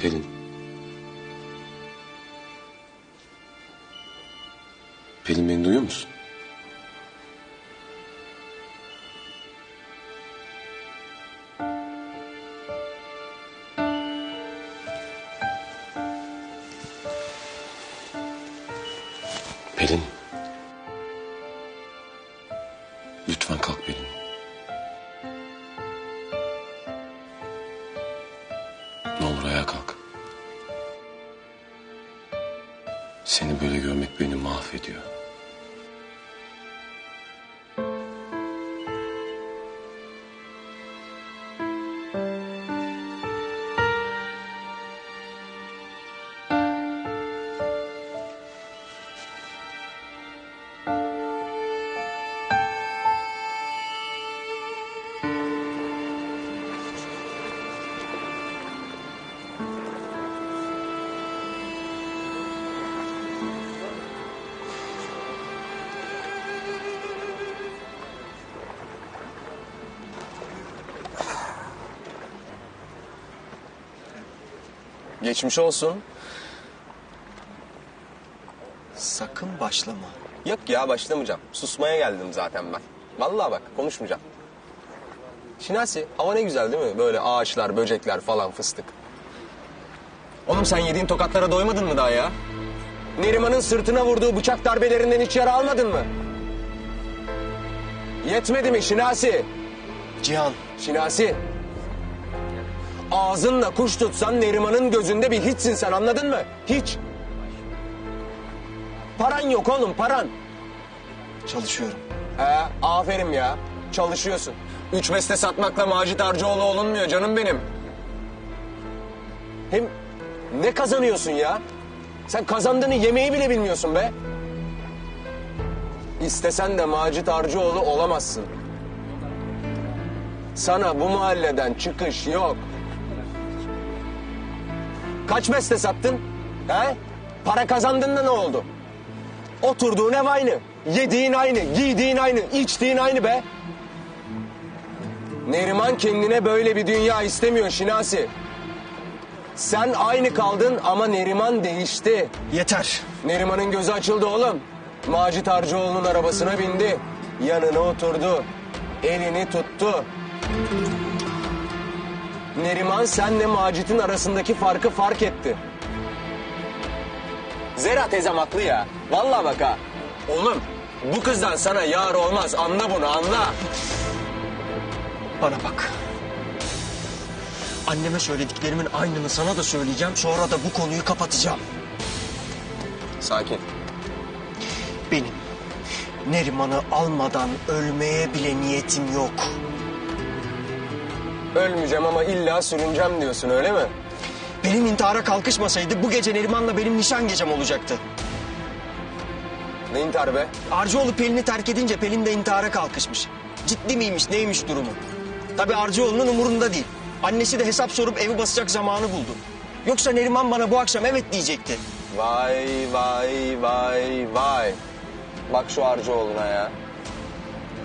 Pelin. Pelin beni duyuyor musun? Pelin. Olur ayağa kalk. Seni böyle görmek beni mahvediyor. Geçmiş olsun. Sakın başlama. Yok ya başlamayacağım. Susmaya geldim zaten ben. Vallahi bak konuşmayacağım. Şinasi hava ne güzel değil mi? Böyle ağaçlar, böcekler falan fıstık. Oğlum sen yediğin tokatlara doymadın mı daha ya? Neriman'ın sırtına vurduğu bıçak darbelerinden hiç yara almadın mı? Yetmedi mi Şinasi? Cihan, Şinasi. Ağzınla kuş tutsan Neriman'ın gözünde bir hiçsin sen anladın mı? Hiç. Paran yok oğlum paran. çalışıyorum. He aferin ya çalışıyorsun. Üç beste satmakla Macit Arcıoğlu olunmuyor canım benim. Hem ne kazanıyorsun ya? Sen kazandığını yemeği bile bilmiyorsun be. İstesen de Macit Arcıoğlu olamazsın. Sana bu mahalleden çıkış yok. Kaç beste sattın? He? Para kazandın da ne oldu? Oturduğun ev aynı. Yediğin aynı, giydiğin aynı, içtiğin aynı be. Neriman kendine böyle bir dünya istemiyor Şinasi. Sen aynı kaldın ama Neriman değişti. Yeter. Neriman'ın gözü açıldı oğlum. Macit Arcıoğlu'nun arabasına bindi. Yanına oturdu. Elini tuttu. Neriman senle Macit'in arasındaki farkı fark etti. Zera teyzem haklı ya. Vallahi bak ha. Oğlum bu kızdan sana yar olmaz. Anla bunu anla. Bana bak. Anneme söylediklerimin aynını sana da söyleyeceğim. Sonra da bu konuyu kapatacağım. Sakin. Benim Neriman'ı almadan ölmeye bile niyetim yok. Ölmeyeceğim ama illa sürüneceğim diyorsun öyle mi? Pelin intihara kalkışmasaydı bu gece Neriman'la benim nişan gecem olacaktı. Ne intihar be? Arcıoğlu Pelin'i terk edince Pelin de intihara kalkışmış. Ciddi miymiş neymiş durumu? Tabii Arcıoğlu'nun umurunda değil. Annesi de hesap sorup evi basacak zamanı buldu. Yoksa Neriman bana bu akşam evet diyecekti. Vay vay vay vay. Bak şu Arcıoğlu'na ya.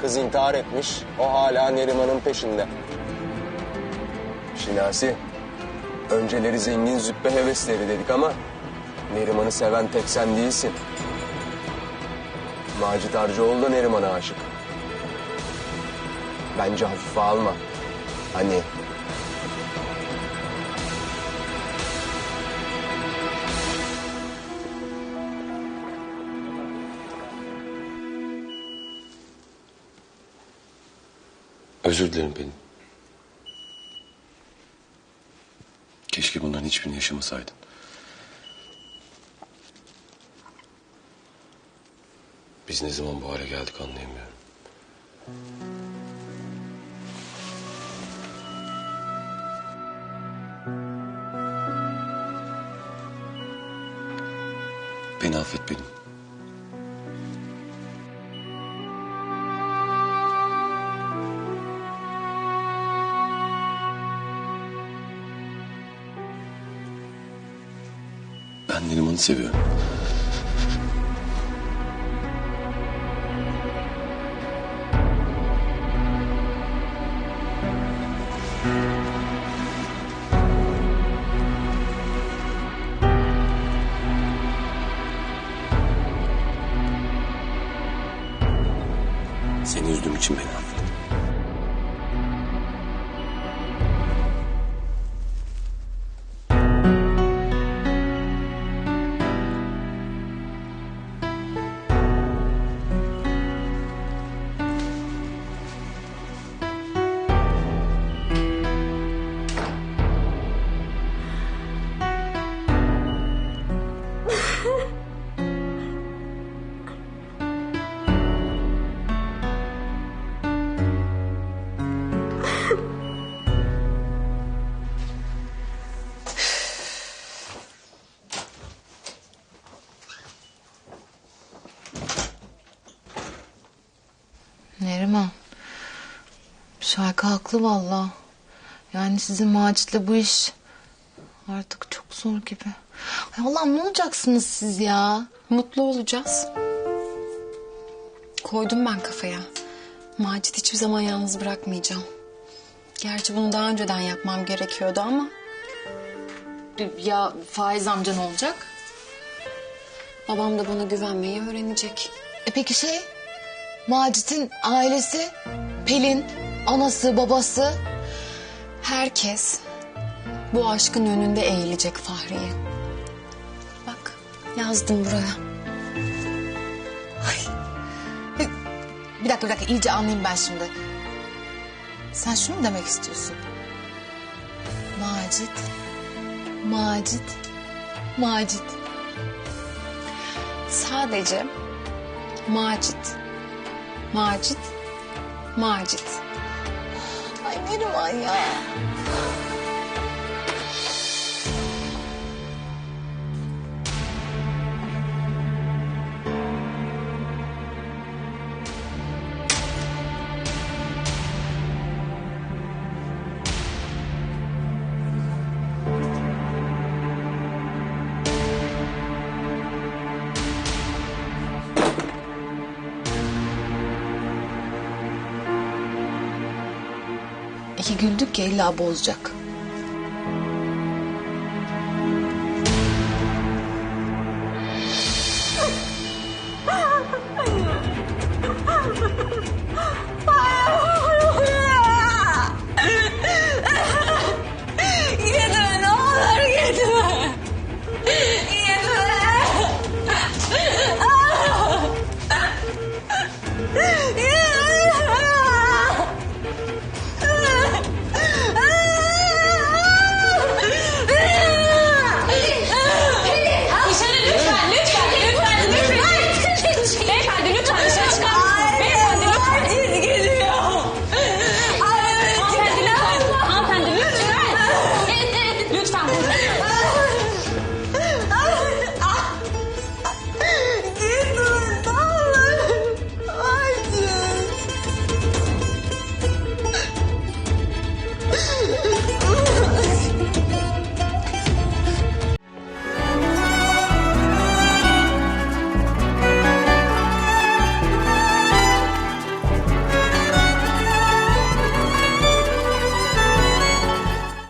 Kız intihar etmiş. O hala Neriman'ın peşinde. Şinasi. Önceleri zengin züppe hevesleri dedik ama... Neriman'ı seven tek sen değilsin. Macit Arcıoğlu da Neriman'a aşık. Bence hafife alma. Hani Özür dilerim Pelin. Keşke bunların hiçbirini yaşamasaydın. Biz ne zaman bu hale geldik anlayamıyorum. Ben Neriman'ı seviyorum. Seni üzdüğüm için beni affet. Haklı valla. Yani sizin Macit'le bu iş artık çok zor gibi. Ay Allah'ım ne olacaksınız siz ya? Mutlu olacağız. Koydum ben kafaya. Macit hiçbir zaman yalnız bırakmayacağım. Gerçi bunu daha önceden yapmam gerekiyordu ama... Ya Faiz amca ne olacak? Babam da bana güvenmeyi öğrenecek. E peki şey? Macit'in ailesi, Pelin, anası, babası. Herkes bu aşkın önünde eğilecek Fahriye. Bak yazdım buraya. Bir, bir dakika bir dakika iyice anlayayım ben şimdi. Sen şunu mu demek istiyorsun? Macit, Macit, Macit. Sadece Macit, Macit, Macit. Ay Neriman ya. İki güldük ya illa bozacak. Thank you.